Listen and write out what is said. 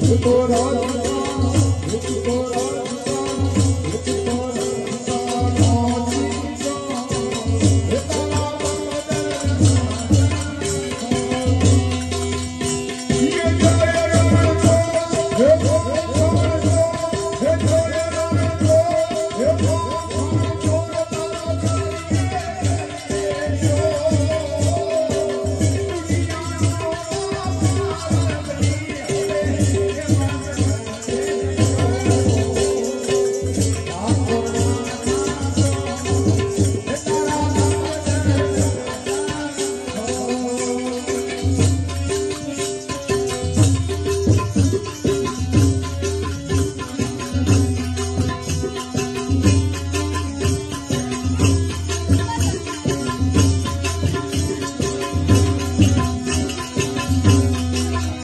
ભૂતો રાત 我。